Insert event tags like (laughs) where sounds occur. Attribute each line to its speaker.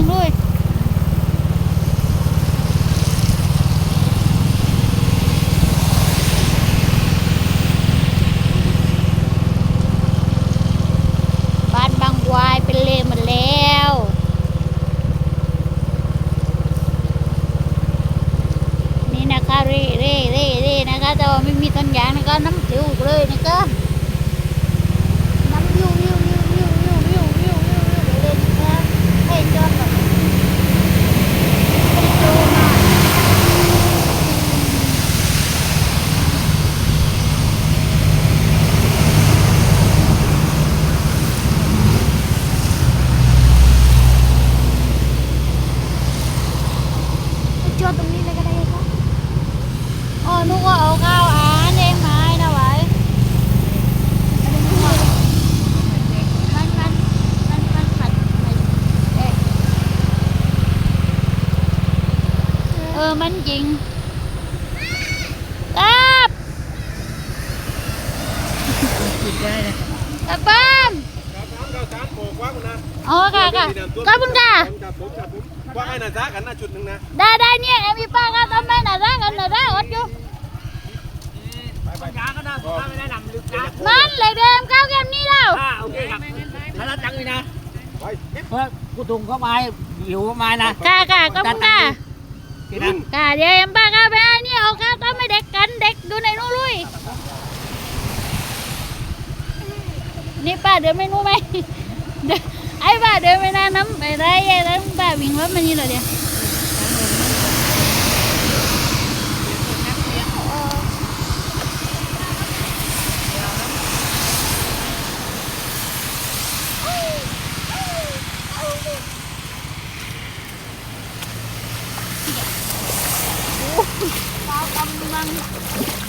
Speaker 1: งด้วยบ้านบางวายเป็นเลหมดแล้วนี่นะคะเร่เร่เร่เร่นะคะแต่ว่าไม่มีต้นยางนะคะน้ำจิ๋วเลยนะคะ chưa từng đi lên cái đây hay không? Ôi nó có ổ cao à anh em mà ai đâu vậy Ừ, ờ, bánh chiên. Táp. Bánh chiên đây nè. Táp ว่าคุ
Speaker 2: ณนะ
Speaker 1: อ๋อค่ะค่ะขอบคุณค่ะ
Speaker 2: ครับผมครับผมว่าให้นาซากันนะชุดหนึ่งนะ
Speaker 1: ได้ได้เนี่ยเอ็มพีป้าก็ทำไมน่ะรักกันน่ะรักอดอยู่
Speaker 3: ยาก็ได้ผมไม่ได้นำลึกนะ
Speaker 1: มันเลยเดิมเข้าเกมนี้แล้ว
Speaker 3: อ่าโอเคครับถ้าเราจังเลยนะ
Speaker 2: ไป
Speaker 3: เพราะกูตุงเข้ามาหิวเข้ามานะ
Speaker 1: ค่ะค่ะขอบคุณค่ะ
Speaker 3: กินนะ
Speaker 1: ค่ะเดี๋ยวเอ็มป้าก็ไปให้นี่เอาข้าวต้มให้เด็กกันเด็กดูในนู้นลุยนี่ป้าเดินไม่รู้ไหม (laughs) ấy, bà đưa mình ra nắm về đây đấy bà bình lắm mình như là kìa? Hãy subscribe cho kênh